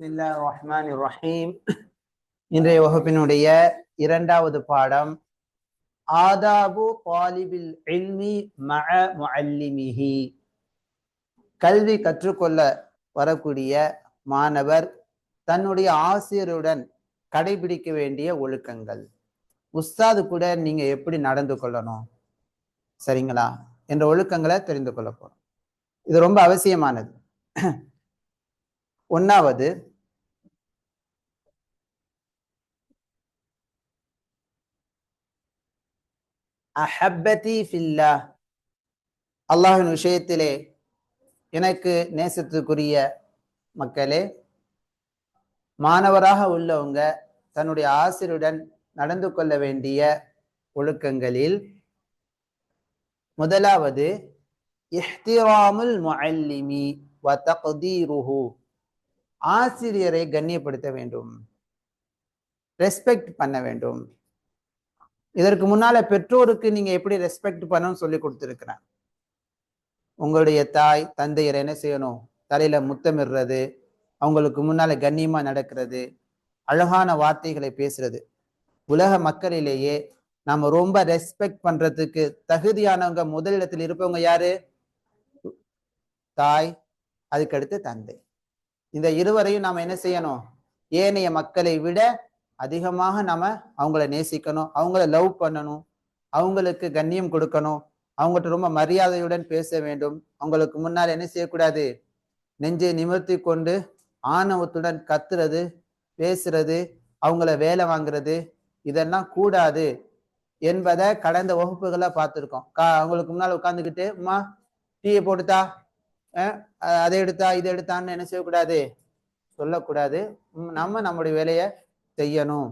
பிஸ்மில்லா ரஹ்மான் ரஹீம் இன்றைய வகுப்பினுடைய இரண்டாவது பாடம் ஆதாபு தாலிபில் இல்மி மஅ முஅல்லிமிஹி. கல்வி கற்றுக்கொள்ள வரக்கூடிய மாணவர் தன்னுடைய ஆசிரியருடன் கடைபிடிக்க வேண்டிய ஒழுக்கங்கள். உஸ்தாது கூட நீங்க எப்படி நடந்து கொள்ளணும்? சரிங்களா? என்ற ஒழுக்கங்களை தெரிந்து கொள்ள போறோம். இது ரொம்ப அவசியமானது. ஒன்னாவது அஹப்பதி ஃபில்லா. அல்லாஹின் விஷயத்திலே எனக்கு நேசத்துக்குரிய மக்களே மாணவராக உள்ளவங்க தன்னுடைய ஆசிரியருடன் நடந்து கொள்ள வேண்டிய ஒழுக்கங்களில் முதலாவது இஹ்திராமுல் முஅல்லிமி வ தக்தீருஹு. ஆசிரியரை கண்ணியப்படுத்த வேண்டும். ரெஸ்பெக்ட் பண்ண வேண்டும். இதற்கு முன்னால பெற்றோருக்கு நீங்க எப்படி ரெஸ்பெக்ட் பண்ணணும்னு சொல்லி கொடுத்துருக்கிறேன் உங்களுடைய தாய் தந்தையரை என்ன செய்யணும்? தலையில முத்தமிடுறது அவங்களுக்கு முன்னால கண்ணியமா நடக்கிறது அழகான வார்த்தைகளை பேசுறது. உலக மக்களிலேயே நாம் ரொம்ப ரெஸ்பெக்ட் பண்றதுக்கு தகுதியானவங்க முதலிடத்தில் இருப்பவங்க யாரு? தாய் அதுக்கடுத்து தந்தை. இந்த இருவரையும் நாம் என்ன செய்யணும்? ஏனைய மக்களை விட அதிகமாக நம்ம அவங்கள நேசிக்கணும் அவங்கள லவ் பண்ணணும் அவங்களுக்கு கண்ணியம் கொடுக்கணும் அவங்ககிட்ட ரொம்ப மரியாதையுடன் பேச வேண்டும். அவங்களுக்கு முன்னால் என்ன செய்யக்கூடாது? நெஞ்சை நிமிர்த்தி கொண்டு ஆணவத்துடன் கத்துறது பேசுறது அவங்கள வேலை வாங்குறது இதெல்லாம் கூடாது என்பதை கடந்த வகுப்புகளை பார்த்துருக்கோம். கா அவங்களுக்கு முன்னால் உட்காந்துக்கிட்டு அம்மா டீயை போட்டுத்தா அதை எடுத்தா இதை எடுத்தான்னு என்ன செய்யக்கூடாது? சொல்லக்கூடாது. நம்ம நம்முடைய வேலையை செய்யணும்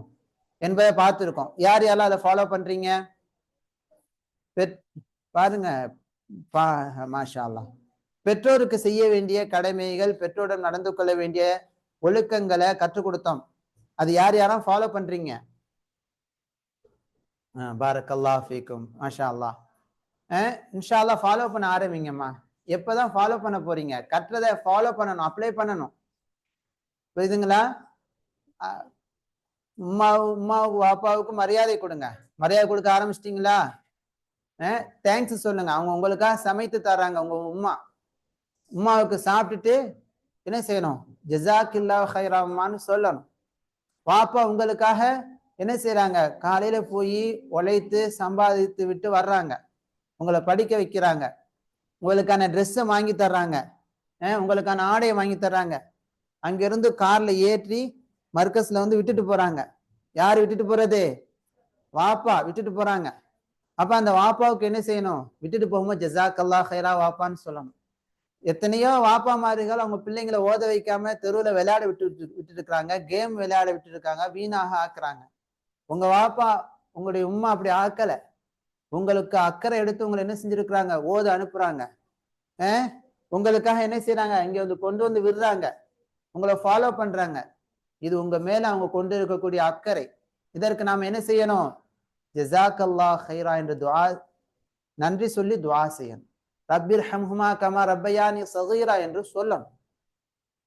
என்பதை பார்த்துருக்கோம். யார் யாரெல்லாம் அதை ஃபாலோ பண்றீங்க? பாருங்க. பா மாஷா பெற்றோருக்கு செய்ய வேண்டிய கடமைகள் பெற்றோருடன் நடந்து கொள்ள வேண்டிய ஒழுக்கங்களை கற்றுக் கொடுத்தோம். அது யார் யாரும் ஃபாலோ பண்றீங்க? பாரக்கல்லா ஃபீக்கும். மாஷா அல்லா இன்ஷால்லா ஃபாலோ பண்ண ஆரம்பிங்கம்மா. எப்பதான் ஃபாலோ பண்ண போறீங்க? கற்றதை ஃபாலோ பண்ணணும் அப்ளை பண்ணணும். புரியுதுங்களா? உமாவுக்கும் அப்பாவுக்கும் மரியாதை கொடுங்க. மரியாதை கொடுக்க ஆரம்பிச்சிட்டிங்களா? தேங்க்ஸ் சொல்லுங்க. அவங்க உங்களுக்காக சமைத்து தர்றாங்க உங்க உமா உமாவுக்கு சாப்பிட்டுட்டு என்ன செய்யணும்? ஜசாக்கில்லா ஹைராமான்னு சொல்லணும். பாப்பா உங்களுக்காக என்ன செய்யறாங்க காலையில போய் உழைத்து சம்பாதித்து விட்டு வர்றாங்க. உங்களை படிக்க வைக்கிறாங்க. உங்களுக்கான ட்ரெஸ்ஸை வாங்கி தர்றாங்க. உங்களுக்கான ஆடையை வாங்கி தர்றாங்க. அங்கிருந்து கார்ல ஏற்றி மர்க்கஸ்ல வந்து விட்டுட்டு போறாங்க. யார் விட்டுட்டு போறது? வாப்பா விட்டுட்டு போறாங்க. அப்ப அந்த வாப்பாவுக்கு என்ன செய்யணும்? விட்டுட்டு போகும்போது ஜசாக்கல்லா ஹைரா வாப்பான்னு சொல்லணும். எத்தனையோ வாப்பா மாறுகள் அவங்க பிள்ளைங்களை ஓத வைக்காம தெருவில் விளையாட விட்டு விட்டு இருக்கிறாங்க கேம் விளையாட விட்டு இருக்காங்க வீணாக ஆக்குறாங்க. உங்க வாப்பா உங்களுடைய உமா அப்படி ஆக்கல. உங்களுக்கு அக்கறை எடுத்து உங்களை என்ன செஞ்சிருக்கிறாங்க? ஓத அனுப்புறாங்க. உங்களுக்காக என்ன செய்யறாங்க இங்க வந்து கொண்டு வந்து விடுறாங்க. உங்களை ஃபாலோ பண்றாங்க. இது உங்க மேல அவங்க கொண்டு இருக்கக்கூடிய அக்கறை. இதற்கு நாம் என்ன செய்யணும்? ஜசாக் அல்லா ஹைரா என்று துவா நன்றி சொல்லி துவா செய்யணும். ரப்பிர் ஹம்ஹுமா கமா நீ சகீரா என்று சொல்லணும்.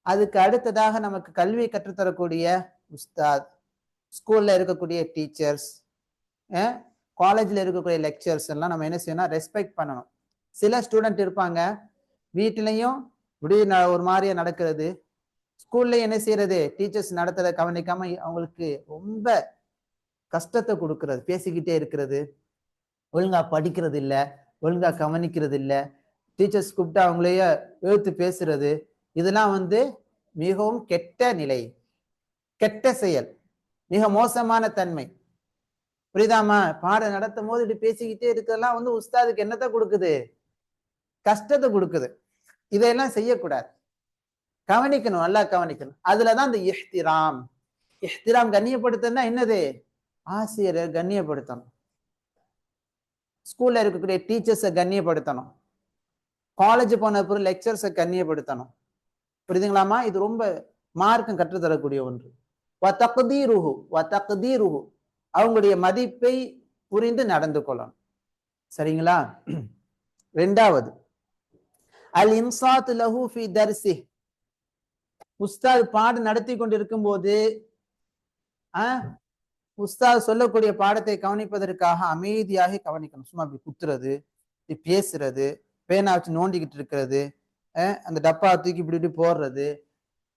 அதுக்கு அடுத்ததாக நமக்கு கல்வி கற்றுத்தரக்கூடிய உஸ்தாத் ஸ்கூல்ல இருக்கக்கூடிய டீச்சர்ஸ் காலேஜில் இருக்கக்கூடிய லெக்சர்ஸ் எல்லாம் நம்ம என்ன செய்யணும்? ரெஸ்பெக்ட் பண்ணணும். சில ஸ்டூடெண்ட் இருப்பாங்க. வீட்டிலையும் இப்படி ஒரு மாதிரியே நடக்கிறது. ஸ்கூல்ல என்ன செய்யறது? டீச்சர்ஸ் நடத்துறத கவனிக்காம அவங்களுக்கு ரொம்ப கஷ்டத்தை கொடுக்கறது. பேசிக்கிட்டே இருக்கிறது. ஒழுங்கா படிக்கிறது இல்லை ஒழுங்கா கவனிக்கிறது இல்லை டீச்சர்ஸ் கூப்பிட்டு அவங்களையே எழுத்து பேசுறது. இதெல்லாம் வந்து மிகவும் கெட்ட நிலை. கெட்ட செயல். மிக மோசமான தன்மை. புரியுதாமா பாடம் நடத்தும் போது இப்படி பேசிக்கிட்டே இருக்கிறதெல்லாம் வந்து உஸ்தாதுக்கு என்னத்தை கொடுக்குது? கஷ்டத்தை கொடுக்குது. இதையெல்லாம் செய்யக்கூடாது. கவனிக்கணும் நல்லா கவனிக்கணும். அதுலதான் இந்த இஹ்திராம். இஹ்திராம் கண்ணியப்படுத்தணும்னா என்னது? ஆசிரியரை கண்ணியப்படுத்தணும். ஸ்கூல்ல இருக்கக்கூடிய டீச்சர்ஸை கண்ணியப்படுத்தணும். காலேஜ் போன பிறகு லெக்சர்ஸை கண்ணியப்படுத்தணும். புரியுதுங்களாமா இது ரொம்ப மார்க்கம் கற்றுத்தரக்கூடிய ஒன்று. வத்தகுதீருஹு வத்தகுதீருஹு அவங்களுடைய மதிப்பை புரிந்து நடந்து கொள்ளணும். சரிங்களா? ரெண்டாவது. அல் இன்சாத் லஹு ஃபி தர்சி உஸ்தாத் பாடம் நடத்தி கொண்டிருக்கும் போது உஸ்தாத் சொல்லக்கூடிய பாடத்தை கவனிப்பதற்காக அமைதியாக கவனிக்கணும். சும்மா அப்படி குத்துறது இப்படி பேசுறது பேனா வச்சு நோண்டிக்கிட்டு இருக்கிறது அந்த டப்பா தூக்கி இப்படி இப்படி போடுறது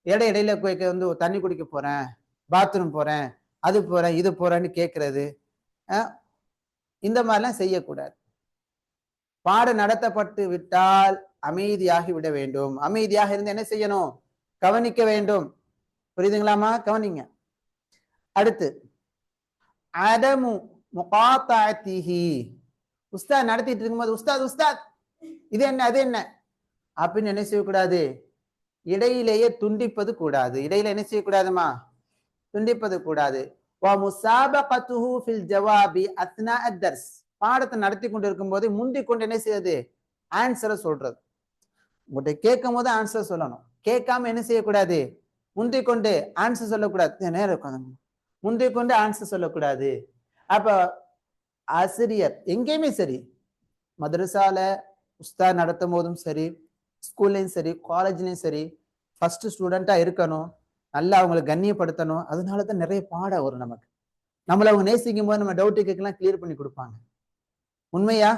இடை இடையில போய் வந்து தண்ணி குடிக்க போறேன் பாத்ரூம் போறேன் அது போறேன் இது போறேன்னு கேட்கறது இந்த மாதிரிலாம் செய்யக்கூடாது. பாடம் நடத்தப்பட்டு விட்டால் அமைதியாகி விட வேண்டும். அமைதியாக இருந்து என்ன செய்யணும்? கவனிக்க வேண்டும். புரியுதுங்களாமா கவனிங்க. அடுத்து அதமு முகாத்தாத்திஹி. உஸ்தாத் நடத்திட்டு இருக்கும்போது உஸ்தாத் உஸ்தாத் இது என்ன அது என்ன? அப்படின்னு என்ன செய்யக்கூடாது? இடையிலேயே துண்டிப்பது கூடாது. இடையில என்ன செய்யக்கூடாதுமா? துண்டிப்பது கூடாது. வ முசாபகத்துஹு ஃபில் ஜவாபி அத்னா அத்தர்ஸ் பாடத்தை நடத்தி கொண்டு இருக்கும்போது முந்தி கொண்டு என்ன செய்யுது ஆன்சரை சொல்றது. உங்கள்கிட்ட கேட்கும் போது ஆன்சர் சொல்லணும். கேட்காம என்ன செய்யக்கூடாது? முந்தி கொண்டு ஆன்சர் சொல்லக்கூடாது நேரம் உட்காந்து முந்தி கொண்டு ஆன்சர் சொல்லக்கூடாது. அப்போ ஆசிரியர் எங்கேயுமே சரி. மதரசால உஸ்தா நடத்தும் போதும் சரி. ஸ்கூல்லையும் சரி காலேஜ்லையும் சரி. ஃபர்ஸ்ட் ஸ்டூடெண்ட்டாக இருக்கணும். நல்லா அவங்களை கண்ணியப்படுத்தணும். அதனால தான் நிறைய பாடம் வரும் நமக்கு. நம்மளை அவங்க நேசிக்கும் போது நம்ம டவுட்டு கேட்கலாம் கிளியர் பண்ணி கொடுப்பாங்க. உண்மையா?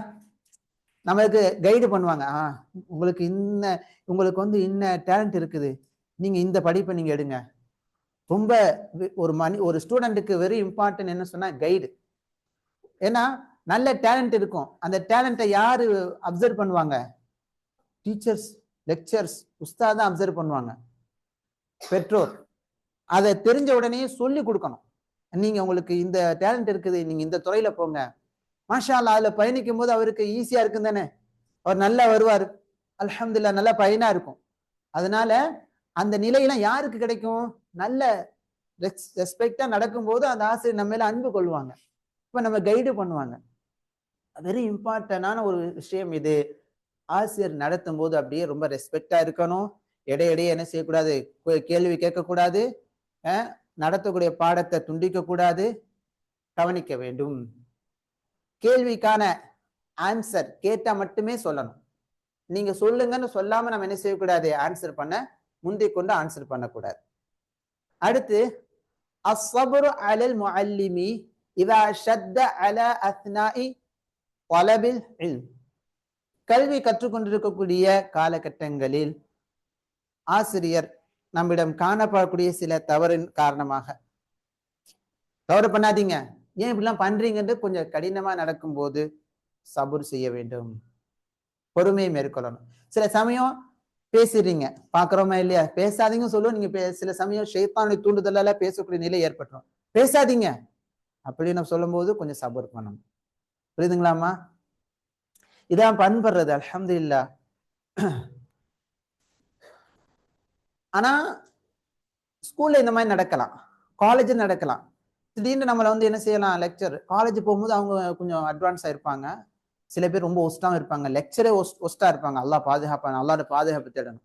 நம்மளுக்கு கைடு பண்ணுவாங்க. ஆ உங்களுக்கு இன்ன உங்களுக்கு வந்து இன்ன டேலண்ட் இருக்குது. நீங்கள் இந்த படிப்பை நீங்கள் எடுங்க. ரொம்ப ஒரு மணி ஒரு ஸ்டூடெண்ட்டுக்கு வெரி இம்பார்ட்டன்ட் என்ன சொன்னால் கைடு ஏன்னா நல்ல டேலண்ட் இருக்கும். அந்த டேலண்ட்டை யார் அப்சர்வ் பண்ணுவாங்க? டீச்சர்ஸ் லெக்சர்ஸ் உஸ்தா தான் அப்சர்வ் பண்ணுவாங்க. பெற்றோர். அதை தெரிஞ்ச உடனே சொல்லி கொடுக்கணும். நீங்கள் உங்களுக்கு இந்த டேலண்ட் இருக்குது நீங்கள் இந்த துறையில் போங்க. மாஷா அதில் அதுல பயணிக்கும் போது அவருக்கு ஈஸியா இருக்கும் தானே? அவர் நல்லா வருவார். அலமதுல்லா நல்லா பயனா இருக்கும். அதனால அந்த நிலையெல்லாம் யாருக்கு கிடைக்கும்? நல்ல ரெஸ்பெக்டா நடக்கும்போது அந்த ஆசிரியர் நம்ம மேல அன்பு கொள்வாங்க. இப்ப நம்ம கைடு பண்ணுவாங்க. வெரி இம்பார்ட்டன்டான ஒரு விஷயம் இது. ஆசிரியர் நடத்தும் போது அப்படியே ரொம்ப ரெஸ்பெக்டா இருக்கணும். இடையிடையே என்ன செய்யக்கூடாது? கேள்வி கேட்கக்கூடாது. நடத்தக்கூடிய பாடத்தை துண்டிக்க கூடாது கவனிக்க வேண்டும். கேள்விக்கான ஆன்சர் கேட்டா மட்டுமே சொல்லணும். நீங்க சொல்லுங்கன்னு சொல்லாம நம்ம என்ன செய்யக்கூடாது? ஆன்சர் பண்ண முந்தைய கொண்டு ஆன்சர் பண்ணக்கூடாது. அடுத்து அஸ்ஸபுரு அலல் முஅல்லிமி இதா ஷத்த அல அத்னாஇ தொலபில் இல் கல்வி கற்றுக்கொண்டிருக்கக்கூடிய காலகட்டங்களில் ஆசிரியர் நம்மிடம் காணப்படக்கூடிய சில தவறின் காரணமாக. தவறு பண்ணாதீங்க. ஏன் இப்படிலாம் பண்றீங்கன்னு கொஞ்சம் கடினமா நடக்கும்போது சபுர் செய்ய வேண்டும். பொறுமையை மேற்கொள்ளணும். சில சமயம் பேசிடுறீங்க. பாக்குறோமா இல்லையா? பேசாதீங்க சொல்லுவோம் நீங்க பே- சில சமயம் ஷைத்தானுடைய தூண்டுதலால பேசக்கூடிய நிலை ஏற்பட்டுரும். பேசாதீங்க. அப்படின்னு சொல்லும்போது கொஞ்சம் சபர் பண்ணணும். புரியுதுங்களாமா இதான் பண்படுறது. அல்ஹம்துலில்லாஹ் ஆனா ஸ்கூல்ல இந்த மாதிரி நடக்கலாம். காலேஜ் நடக்கலாம். திடீர்னு நம்மளை வந்து என்ன செய்யலாம் லெக்சர் காலேஜ் போகும்போது அவங்க கொஞ்சம் அட்வான்ஸ் ஆயிருப்பாங்க சில பேர் ரொம்ப ஒஸ்டாவும் இருப்பாங்க. லெக்சரே ஒஸ்ட்டாக இருப்பாங்க. எல்லாம் பாதுகாப்பாங்க நல்லா பாதுகாப்பு தேடணும்.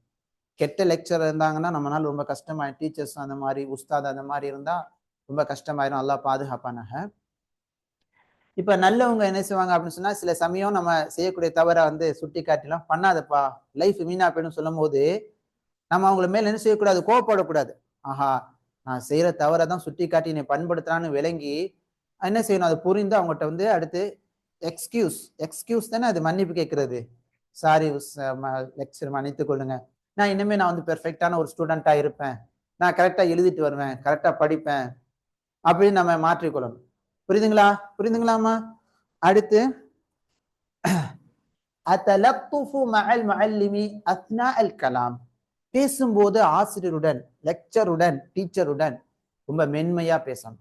கெட்ட லெக்சர் இருந்தாங்கன்னா நம்மளால ரொம்ப கஷ்டமாயிடும். டீச்சர்ஸ் அந்த மாதிரி உஸ்தாத் அந்த மாதிரி இருந்தால் ரொம்ப கஷ்டமாயிரும். நல்லா பாதுகாப்பானாக. இப்போ நல்லவங்க என்ன செய்வாங்க அப்படின்னு சொன்னால் சில சமயம் நம்ம செய்யக்கூடிய தவறை வந்து சுட்டி காட்டிலாம் பண்ணாதப்பா. லைஃப் மீனா போயிடும் சொல்லும் போது நம்ம அவங்கள மேல என்ன செய்யக்கூடாது? கோவப்படக்கூடாது. ஆஹா நான் செய்யற தவறை தான் சுட்டி காட்டி என்னை பண்படுத்துறான்னு விளங்கி என்ன செய்யணும்? அது புரிந்து அவங்ககிட்ட வந்து அடுத்து எக்ஸ்கியூஸ் எக்ஸ்கியூஸ் தானே அது மன்னிப்பு கேட்கறது. சாரி லெக்சர் மன்னித்து கொள்ளுங்க. நான் இனிமேல் நான் வந்து பெர்ஃபெக்டான ஒரு ஸ்டூடெண்ட்டாக இருப்பேன். நான் கரெக்டாக எழுதிட்டு வருவேன் கரெக்டாக படிப்பேன் அப்படின்னு நம்ம மாற்றிக்கொள்ளணும். புரியுதுங்களா? புரியுதுங்களாமா அடுத்து அத்தலத்துஃபு மஅல் முஅல்லிமி அத்னா அல் கலாம். பேசும்போது ஆசிரியருடன் லெக்சருடன் டீச்சருடன் ரொம்ப மென்மையா பேசணும்.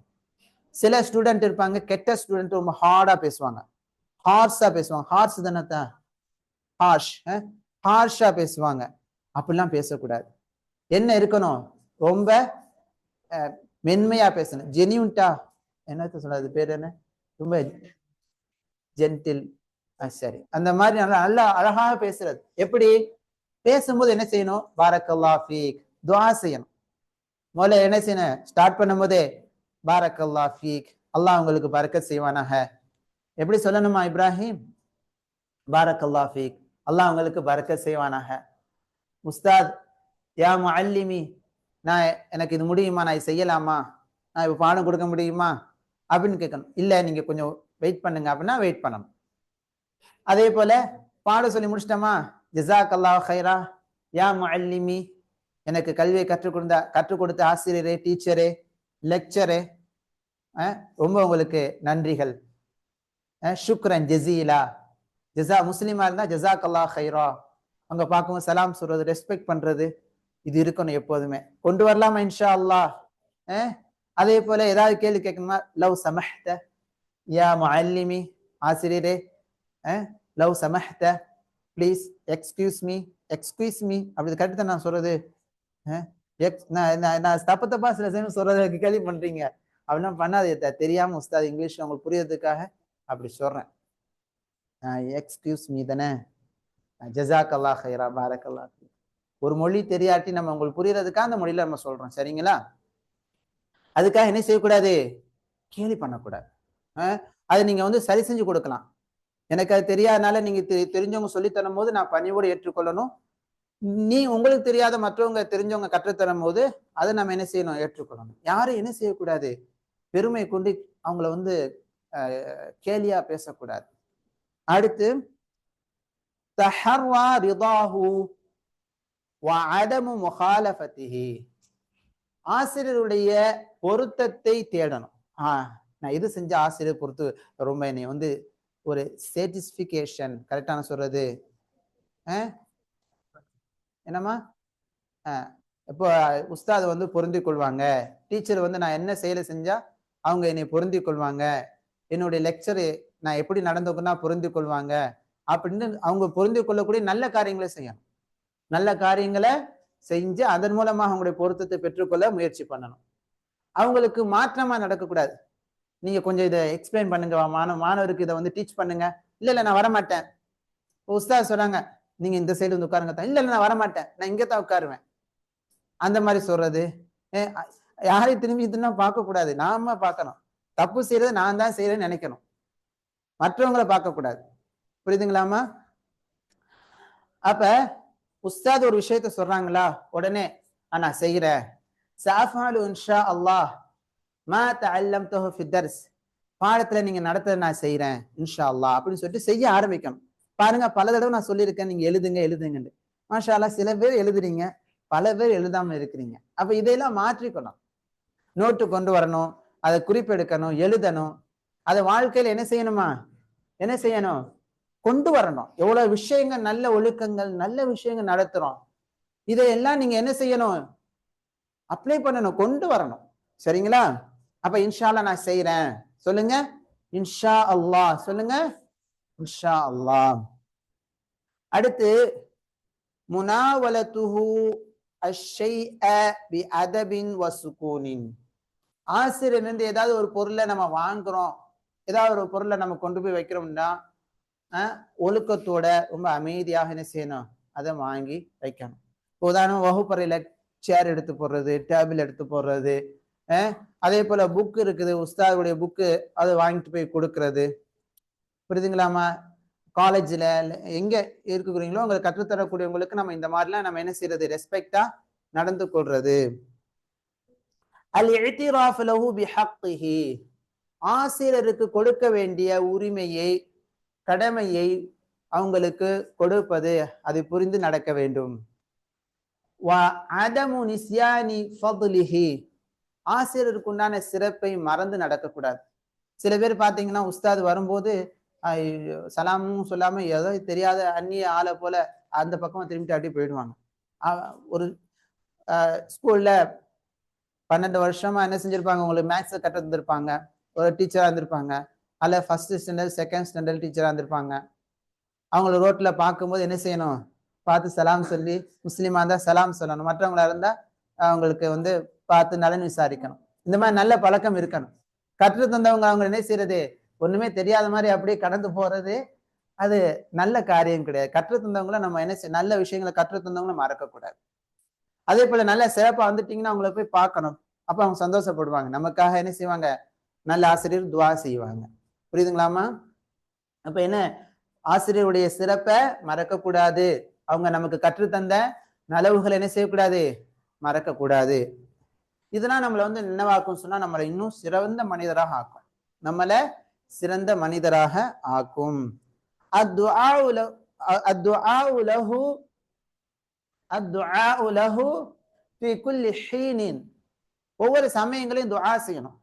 சில ஸ்டூடெண்ட் இருப்பாங்க கெட்ட ஸ்டூடெண்ட் ரொம்ப ஹார்டா பேசுவாங்க. ஹார்ஸா பேசுவாங்க. ஹார்ஸ் தானே ஹார்ஷ் ஹார்ஷா பேசுவாங்க. அப்படிலாம் பேசக்கூடாது. என்ன இருக்கணும்? ரொம்ப மென்மையா பேசணும். ஜெனியூன்டா என்னத்த சொல்றது? பேர் என்ன? ரொம்ப ஜென்டில் சரி. அந்த மாதிரி நல்லா நல்லா அழகாக பேசுறது. எப்படி? பேசும்போது என்ன செய்யணும்? பாரக்கல்லா ஃபீக். துவா செய்யணும். முதல்ல என்ன செய்யணும்? ஸ்டார்ட் பண்ணும்போதே பாரக்கல்லா ஃபீக். அல்லாஹ் உங்களுக்கு பறக்க செய்வானாக. எப்படி சொல்லணுமா இப்ராஹிம்? பாரக்கல்லா ஃபீக். அல்லாஹ் உங்களுக்கு பறக்க செய்வானாக. உஸ்தாத் யா அல்லிமி நான் எனக்கு இது முடியுமா? நான் இது செய்யலாமா? நான் இப்போ பாடம் கொடுக்க முடியுமா? அப்படின்னு கேட்கணும். இல்லை நீங்கள் கொஞ்சம் வெயிட் பண்ணுங்க அப்படின்னா வெயிட் பண்ணணும். அதே போல பாடம் சொல்லி முடிச்சிட்டோமா? ஜிசாக் அல்லாஹ் ஹைரா யா முல்லிமி எனக்கு கல்வியை கற்றுக் கொடுத்த கற்றுக் கொடுத்த ஆசிரியரே டீச்சரே லெக்சரே ரொம்ப உங்களுக்கு நன்றிகள் அஹ் ஷுக்ரன் ஜெசீலா ஜெசா முஸ்லீமா இருந்தா ஜசாக் அல்லாஹ் ஹைரா அங்க பார்க்கும்போது சலாம் சொல்றது ரெஸ்பெக்ட் பண்றது இது இருக்கணும் எப்போதுமே கொண்டு வரலாமா இன்ஷா அல்லா அதே போல ஏதாவது கேள்வி கேட்கணுமா லவ் சமஹ்த யா முஅல்லிமி ஆசிரியரே love சமஹ்த please excuse me excuse me அப்படி கரெக்ட் தான் நான் சொல்றது எக்ஸ் நான் நான் நான் தப்பு தப்பா சில சமயம் சொல்றதை கேள்வி பண்றீங்க. அப்படின்னா பண்ணாது தெரியாம உஸ்தாது இங்கிலீஷ் உங்களுக்கு புரியறதுக்காக அப்படி சொல்றேன். எக்ஸ்கியூஸ் மீ தானே? ஜசாக் அல்லா ஹைரா பாரக் அல்லா ஒரு மொழி தெரியாட்டி நம்ம உங்களுக்கு புரியறதுக்காக அந்த மொழியில நம்ம சொல்றோம். சரிங்களா? அதுக்காக என்ன செய்யக்கூடாது? கேலி பண்ணக்கூடாது. அதை நீங்க வந்து சரி செஞ்சு கொடுக்கலாம். எனக்கு அது தெரியாதனால நீங்க தெரிஞ்சவங்க சொல்லி தரும் போது நான் பணியோடு ஏற்றுக்கொள்ளணும். நீ உங்களுக்கு தெரியாத மற்றவங்க தெரிஞ்சவங்க கற்றுத்தரும் போது அதை நம்ம என்ன செய்யணும்? ஏற்றுக்கொள்ளணும். யாரும் என்ன செய்யக்கூடாது? பெருமை கொண்டு அவங்கள வந்து கேலியா பேசக்கூடாது. அடுத்து தஹர்வா ரிதாஹு அடமு முகாலபத்திஹி ஆசிரியருடைய பொருத்தத்தை தேடணும். ஆஹ் நான் இது செஞ்ச ஆசிரியர் பொறுத்து ரொம்ப என்னை வந்து ஒரு சேட்டிஸ்ஃபிகேஷன் கரெக்டான சொல்றது? என்னம்மா? இப்போ உஸ்தாது வந்து பொருந்தி கொள்வாங்க. டீச்சர் வந்து நான் என்ன செயலை செஞ்சா அவங்க என்னை பொருந்தி கொள்வாங்க. என்னுடைய லெக்சரு நான் எப்படி நடந்துக்குன்னா பொருந்தி கொள்வாங்க. அப்படின்னு அவங்க பொருந்தி கொள்ளக்கூடிய நல்ல காரியங்களை செய்யணும். நல்ல காரியங்களை செஞ்சு அதன் மூலமாக அவங்களுடைய பொருத்தத்தை பெற்றுக்கொள்ள முயற்சி பண்ணணும். அவங்களுக்கு மாற்றமா நடக்கக்கூடாது. நீங்க கொஞ்சம் இதை எக்ஸ்பிளைன் பண்ணுங்க. மாணவ மாணவருக்கு இதை வந்து டீச் பண்ணுங்க. இல்ல இல்ல நான் வரமாட்டேன். உஸ்தாத் சொல்றாங்க நீங்க இந்த சைடு வந்து உட்காருங்க தான் இல்ல இல்ல நான் வரமாட்டேன். நான் இங்கே தான் உட்காருவேன். அந்த மாதிரி சொல்றது. யாரையும் திரும்பி இதுனா பார்க்க கூடாது. நாம பார்க்கணும். தப்பு செய்யறது நான் தான் செய்யறேன்னு நினைக்கணும். மற்றவங்களை பார்க்க கூடாது. புரியுதுங்களாமா அப்ப உஸ்தாத் ஒரு விஷயத்த சொல்றாங்களா? உடனே நான் செய்யறேன். சாஃபாலு இன்ஷா அல்லாஹ். மா தல்லம் தொஹு ஃபித்தர்ஸ் பாடத்துல நீங்க நடத்த நான் செய்யறேன் இன்ஷா அல்லா அப்படின்னு சொல்லிட்டு செய்ய ஆரம்பிக்கணும் பாருங்க பல தடவை நான் சொல்லியிருக்கேன் நீங்க எழுதுங்க எழுதுங்கன்னு மாஷா அல்லா சில பேர் எழுதுறீங்க பல பேர் எழுதாம இருக்கிறீங்க. அப்ப இதையெல்லாம் மாற்றிக்கணும். நோட்டு கொண்டு வரணும் அதை குறிப்பெடுக்கணும் எழுதணும். அதை வாழ்க்கையில என்ன செய்யணுமா? என்ன செய்யணும்? கொண்டு வரணும். எவ்வளவு விஷயங்கள் நல்ல ஒழுக்கங்கள் நல்ல விஷயங்கள் நடத்துறோம். இதையெல்லாம் நீங்க என்ன செய்யணும்? அப்ளை பண்ணணும் கொண்டு வரணும். சரிங்களா? அப்ப இன்ஷால்லா நான் செய்யறேன் சொல்லுங்க. இன்ஷா அல்லாஹ் சொல்லுங்க. இன்ஷா அல்லாஹ் அடுத்து முனாவலத்துஹு அஷ்ஷைஅ பி அதபின் வசுகூனின். ஆசிரியர் இருந்து ஏதாவது ஒரு பொருளை நம்ம வாங்குறோம். ஏதாவது ஒரு பொருளை நம்ம கொண்டு போய் வைக்கிறோம்னா ஒழுக்கத்தோட ரொம்ப அமைதியாக என்ன செய்யணும்? அதை வாங்கி வைக்கணும். உதாரணம் வகுப்பறையில சேர் எடுத்து போடுறது டேபிள் எடுத்து போடுறது அதே போல புக் இருக்குது உஸ்தாதுடைய புக்கு அதை வாங்கிட்டு போய் கொடுக்கறது. புரியுதுங்களாமா காலேஜில் எங்கே இருக்கிறீங்களோ உங்களுக்கு கற்றுத்தரக்கூடியவங்களுக்கு நம்ம இந்த மாதிரிலாம் நம்ம என்ன செய்யறது ரெஸ்பெக்டா நடந்து கொள்றது. அல் இழ்திராஃப் பிஹக்கிஹி ஆசிரியருக்கு கொடுக்க வேண்டிய உரிமையை கடமையை அவங்களுக்கு கொடுப்பது அது புரிந்து நடக்க வேண்டும். அதமு நிஸ்யானி ஃபதுலிஹி ஆசிரியருக்கு உண்டான சிறப்பை மறந்து நடக்கக்கூடாது. சில பேர் பார்த்தீங்கன்னா உஸ்தாது வரும்போது சலாமும் சொல்லாம ஏதோ தெரியாத அந்நிய ஆளை போல அந்த பக்கமா திரும்பிட்டு அப்படியே போயிடுவாங்க. ஒரு ஸ்கூல்ல பன்னெண்டு வருஷமா என்ன செஞ்சிருப்பாங்க? உங்களுக்கு மேக்ஸை கற்று இருந்திருப்பாங்க ஒரு டீச்சரா இருந்திருப்பாங்க. அல்ல ஃபர்ஸ்ட் ஸ்டாண்டர்ட் செகண்ட் ஸ்டாண்டர்ட் டீச்சரா இருந்திருப்பாங்க. அவங்கள ரோட்ல பார்க்கும்போது என்ன செய்யணும்? பார்த்து சலாம் சொல்லி முஸ்லீமா இருந்தா சலாம் சொல்லணும். மற்றவங்களா இருந்தா அவங்களுக்கு வந்து பார்த்து நலன் விசாரிக்கணும். இந்த மாதிரி நல்ல பழக்கம் இருக்கணும். கற்று தந்தவங்க அவங்க என்ன செய்யறது? ஒண்ணுமே தெரியாத மாதிரி அப்படியே கடந்து போறது அது நல்ல காரியம் கிடையாது. கற்று தந்தவங்கள நம்ம என்ன செய்ய நல்ல விஷயங்களை கற்று தந்தவங்கள மறக்கக்கூடாது. அதே போல நல்ல சிறப்பா வந்துட்டீங்கன்னா அவங்கள போய் பார்க்கணும். அப்ப அவங்க சந்தோஷப்படுவாங்க. நமக்காக என்ன செய்வாங்க? நல்ல ஆசிரியர் துவா செய்வாங்க. புரியுதுங்களாமா அப்ப என்ன? ஆசிரியருடைய சிறப்பை மறக்கக்கூடாது. அவங்க நமக்கு கற்றுத்தந்த நலவுகளை என்ன செய்யக்கூடாது? மறக்கக்கூடாது. இதெல்லாம் நம்மளை வந்து நினைவாக்கும் சொன்னா நம்மளை இன்னும் சிறந்த மனிதராக ஆக்கும். நம்மளை சிறந்த மனிதராக ஆக்கும். ஒவ்வொரு சமயங்களையும் துவா செய்யணும்.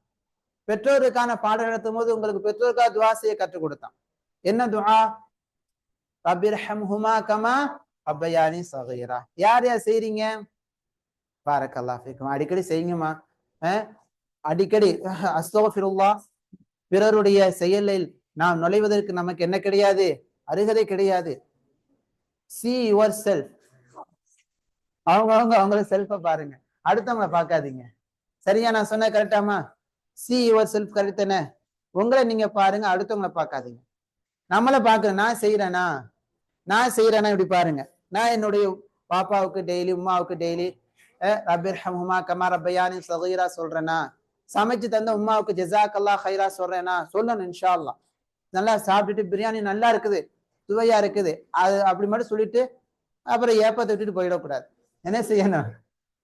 பெற்றோருக்கான பாடம் நடத்தும் போது உங்களுக்கு பெற்றோருக்காக துவா செய்ய கற்றுக் கொடுத்தான். என்ன துவா அபி ஹம் ஹுமா கமா அப்பயானி சகீரா. யார் யார் செய்றீங்க? பாரக்கல்லாஹ் ஃபீக்கும் அடிக்கடி செய்யுங்கம்மா. அடிக்கடி. அஸ்தோஃபிருல்லா பிறருடைய செயலில் நாம் நுழைவதற்கு நமக்கு என்ன கிடையாது? அருகதை கிடையாது. சி யுவர் செல்ஃப் அவங்க அவங்க அவங்கள செல்ஃபை பாருங்க. அடுத்தவங்கள பார்க்காதீங்க. சரியா நான் சொன்ன கரெக்டாமா சி யுவர் செல்ஃப் கரெக்ட் தானே? உங்களை நீங்க பாருங்க அடுத்தவங்களை பார்க்காதீங்க. நம்மளை பாக்குறேன் நான் செய்யறேனா நான் செய்யறேனா இப்படி பாருங்க. நான் என்னுடைய பாப்பாவுக்கு டெய்லி உமாவுக்கு டெய்லி ரபிர் ஹம்ஹுமா கமா ரப்பயானி சகீரா சொல்றேனா? சமைச்சு தந்த உமாவுக்கு ஜெசாக்கல்லா ஹைரா சொல்றேனா? சொல்லணும் இன்ஷா அல்லா நல்லா சாப்பிட்டுட்டு பிரியாணி நல்லா இருக்குது சுவையா இருக்குது. அது அப்படி மட்டும் சொல்லிட்டு அப்புறம் ஏப்பத்தை விட்டுட்டு போயிடக்கூடாது. என்ன செய்யணும்?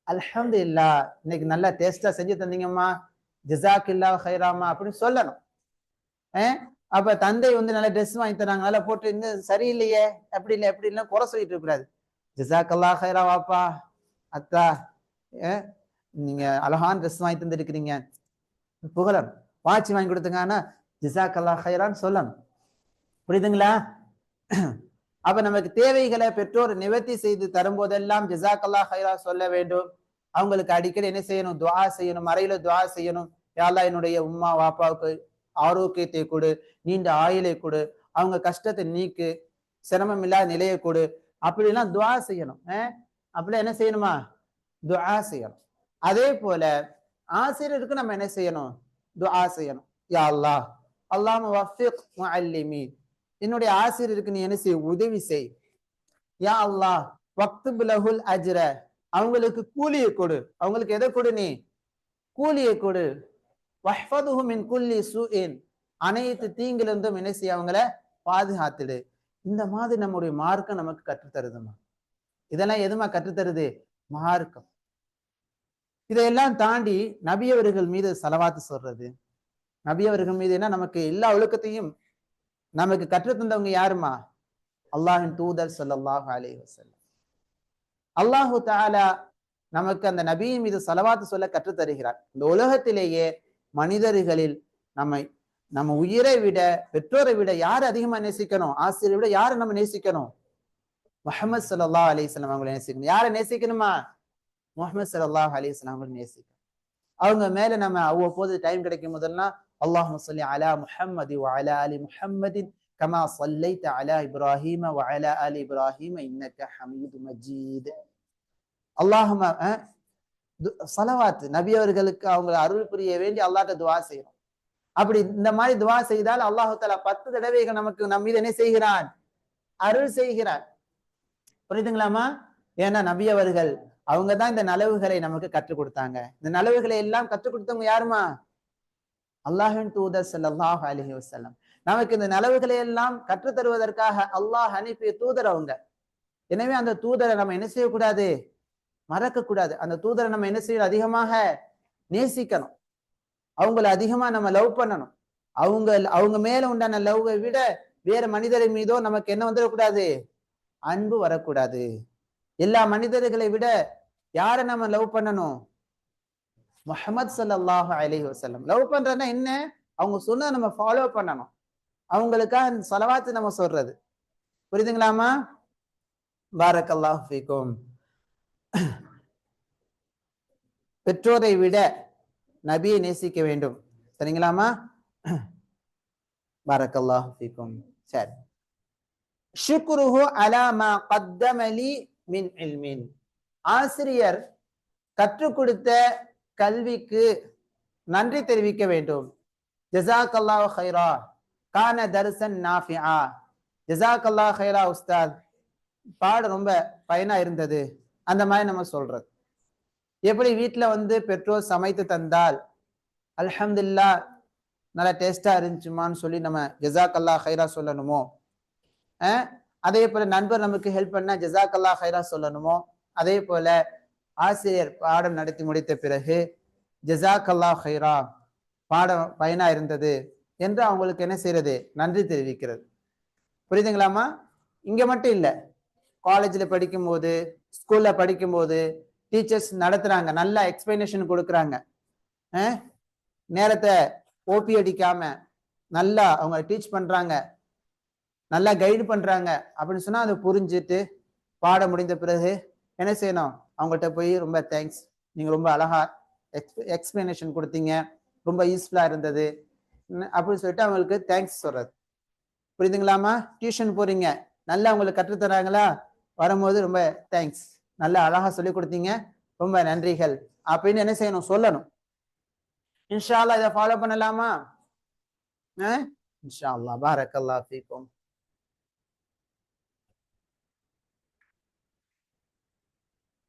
அல்ஹம்துலில்லா இன்னைக்கு நல்லா டேஸ்டா செஞ்சு தந்தீங்கம்மா. ஜிசாக்கில்லா ஹைராமா அப்படின்னு சொல்லணும். அஹ் அப்ப தந்தை வந்து நல்லா ட்ரெஸ் வாங்கி தராங்க. நல்லா போட்டு இன்னும் சரியில்லையே. அப்படி இல்லை எப்படி இல்லை குறை சொல்லிட்டு இருக்கக்கூடாது. ஜிசாக்கல்லா ஹைரா வாப்பா. அத்தா நீங்க அழகான ட்ரெஸ் வாங்கி தந்திருக்கிறீங்க. புகழன் வாட்ச் வாங்கி கொடுத்துங்கன்னா ஜிசாக்கல்லா ஹைரான்னு சொல்லணும். புரியுதுங்களா? அப்ப நமக்கு தேவைகளை பெற்றோர் நிவர்த்தி செய்து தரும்போதெல்லாம் ஜிசாக்கல்லா ஹைரா சொல்ல வேண்டும். அவங்களுக்கு அடிக்கடி என்ன செய்யணும்? துவா செய்யணும். மறையில துவா செய்யணும். யாழ்லா என்னுடைய உம்மா வாப்பாவுக்கு ஆரோக்கியத்தை கொடு. நீண்ட ஆயுளை கொடு. அவங்க கஷ்டத்தை நீக்கு. சிரமம் இல்லாத நிலையை கொடு. அப்படிலாம் துவா செய்யணும். அஹ் அப்படிலாம் என்ன செய்யணுமா? துஆ செய்யணும். அதே போல ஆசிரியருக்கு நம்ம என்ன செய்யணும்? துஆ செய்யணும். யா அல்லாஹ் அல்லாஹ் வஃபிக் முஅல்லிமீன் என்னுடைய ஆசிரியருக்கு நீ என்ன செய்? உதவி செய். யா அல்லாஹ் வக்துப் லஹுல் அஜ்ர. அவங்களுக்கு கூலியை கொடு. அவங்களுக்கு எதை கொடு நீ? கூலியை கொடு. வஹ்ஃபதுஹு மின் குல்லி சூஇன். அனைத்து தீங்கிலிருந்தும் என்ன செய்ய அவங்கள பாதுகாத்துடு. இந்த மாதிரி நம்முடைய மார்க்கம் நமக்கு கற்றுத்தருதுமா? இதெல்லாம் எதுமா கற்றுத்தருது? மார்க்கம். இதையெல்லாம் தாண்டி நபியவர்கள் மீது செலவாத்து சொல்றது. நபியவர்கள் மீது என்ன? நமக்கு எல்லா ஒழுக்கத்தையும் நமக்கு கற்றுத்தந்தவங்க யாருமா? அல்லாஹின் தூதர் ஸல்லல்லாஹு அலி வசல்லம் அல்லாஹு தாலா நமக்கு அந்த நபியின் மீது செலவாத்து சொல்ல கற்றுத்தருகிறார் இந்த உலகத்திலேயே மனிதர்களில் நம்மை நம்ம உயிரை விட பெற்றோரை விட யார் அதிகமா நேசிக்கணும்? ஆசிரியரை விட யாரை நம்ம நேசிக்கணும்? முகமது சல்லா அலிஸ்லாம் அவங்களை நேசிக்கணும். யாரை நேசிக்கணுமா? முகமது சல்லாஹ் அலிஸ்லாம் அவங்களை நேசிக்கணும். அவங்க மேல நம்ம அவ்வப்போது டைம் கிடைக்கும் போதெல்லாம் அல்லாஹ் ஸல்லி அலா முஹம்மதி அலா அலி முஹம்மதின் கமா ஸல்லைத அலா இப்ராஹிம அலா அலி இப்ராஹிம ஹமீது மஜீத். அல்லாஹுமா சலவாத்து நபி அவர்களுக்கு அவங்களை அருள் புரிய வேண்டி அல்லாட்ட துவா செய்யணும். அப்படி இந்த மாதிரி துவா செய்தால் அல்லாஹு தாலா பத்து தடவைகள் நமக்கு நம் மீது என்ன செய்கிறான்? அருள் செய்கிறான். புரியுதுங்களாமா ஏன்னா நபி அவர்கள் அவங்க தான் இந்த நலவுகளை நமக்கு கற்றுக் கொடுத்தாங்க. இந்த நலவுகளை எல்லாம் கற்றுக் கொடுத்தவங்க யாருமா அல்லாஹின் தூதர் சல்லாஹ் அலஹி வஸல்லம். நமக்கு இந்த நலவுகளை எல்லாம் கற்றுத் தருவதற்காக அல்லாஹ் அனுப்பிய தூதர் அவங்க. எனவே அந்த தூதரை நம்ம என்ன செய்யக்கூடாது? மறக்க கூடாது அந்த தூதரை நம்ம என்ன செய்யணும்? அதிகமாக நேசிக்கணும். அவங்கள அதிகமா நம்ம லவ் பண்ணணும். அவங்க அவங்க மேல உண்டான லவ்வை விட வேற மனிதரின் மீதோ நமக்கு என்ன வந்துடக்கூடாது? அன்பு வரக்கூடாது. எல்லா மனிதர்களை விட யாரை நம்ம லவ் பண்ணணும்? முஹம்மது சல்லாஹ் அலைஹி வசல்லம் லவ் பண்றதுன்னா என்ன? அவங்க சொன்னதை நம்ம ஃபாலோ பண்ணணும். அவங்களுக்காக செலவாத்து நம்ம சொல்றது. புரியுதுங்களாமா பாரக்கல்லாஹு ஃபீக்கும். பெற்றோரை விட நபியை நேசிக்க வேண்டும். சரிங்களாமா பாரக்கல்லாஹு ஃபீக்கும். சரி. ஷுக்ருஹு அலாமா கத்தமலி மின் இல்மின். ஆசிரியர் கற்றுக் கொடுத்த கல்விக்கு நன்றி தெரிவிக்க வேண்டும். ஜசாக் அல்லாஹ் ஹைரா கான தர்சன் நாஃபிஆ. ஜசாக் அல்லாஹ் ஹைரா உஸ்தாத். பாடம் ரொம்ப பயனா இருந்தது. அந்த மாதிரி நம்ம சொல்றது. எப்படி வீட்டில் வந்து பெற்றோர் சமைத்து தந்தால் அல்ஹம்துலில்லா நல்லா டேஸ்டா இருந்துச்சுமான்னு சொல்லி நம்ம ஜசாக் அல்லாஹ் ஹைரா சொல்லணுமோ? அதே போல நண்பர் நமக்கு ஹெல்ப் பண்ணா ஜசாக்கல்லா ஹைரா சொல்லணுமோ? அதே போல ஆசிரியர் பாடம் நடத்தி முடித்த பிறகு ஜசாக்கல்லா ஹைரா பாடம் பயனா இருந்தது என்று அவங்களுக்கு என்ன செய்யறது? நன்றி தெரிவிக்கிறது. புரியுதுங்களாமா இங்க மட்டும் இல்லை. காலேஜில் படிக்கும்போது ஸ்கூல்ல படிக்கும்போது டீச்சர்ஸ் நடத்துறாங்க. நல்லா எக்ஸ்பிளனேஷன் கொடுக்குறாங்க. நேரத்தை ஓபி அடிக்காம நல்லா அவங்க டீச் பண்றாங்க. நல்லா கைடு பண்ணுறாங்க அப்படின்னு சொன்னால் அதை புரிஞ்சுட்டு பாடம் முடிந்த பிறகு என்ன செய்யணும்? அவங்கள்ட்ட போய் ரொம்ப தேங்க்ஸ் நீங்கள் ரொம்ப அழகாக எக்ஸ் எக்ஸ்பிளனேஷன் கொடுத்தீங்க. ரொம்ப யூஸ்ஃபுல்லாக இருந்தது. அப்படின்னு சொல்லிட்டு அவங்களுக்கு தேங்க்ஸ் சொல்கிறது புரியுதுங்களாமா டியூஷன் போகிறீங்க நல்லா அவங்களுக்கு கற்றுத் தராங்களா? வரும்போது ரொம்ப தேங்க்ஸ் நல்லா அழகாக சொல்லி கொடுத்தீங்க. ரொம்ப நன்றிகள். அப்படின்னு என்ன செய்யணும்? சொல்லணும். இன்ஷால்லா இதை ஃபாலோ பண்ணலாமா? அஹ்? இன்ஷா அல்லாஹ் பாரக்கல்லாஹ் ஃபீக்கும்.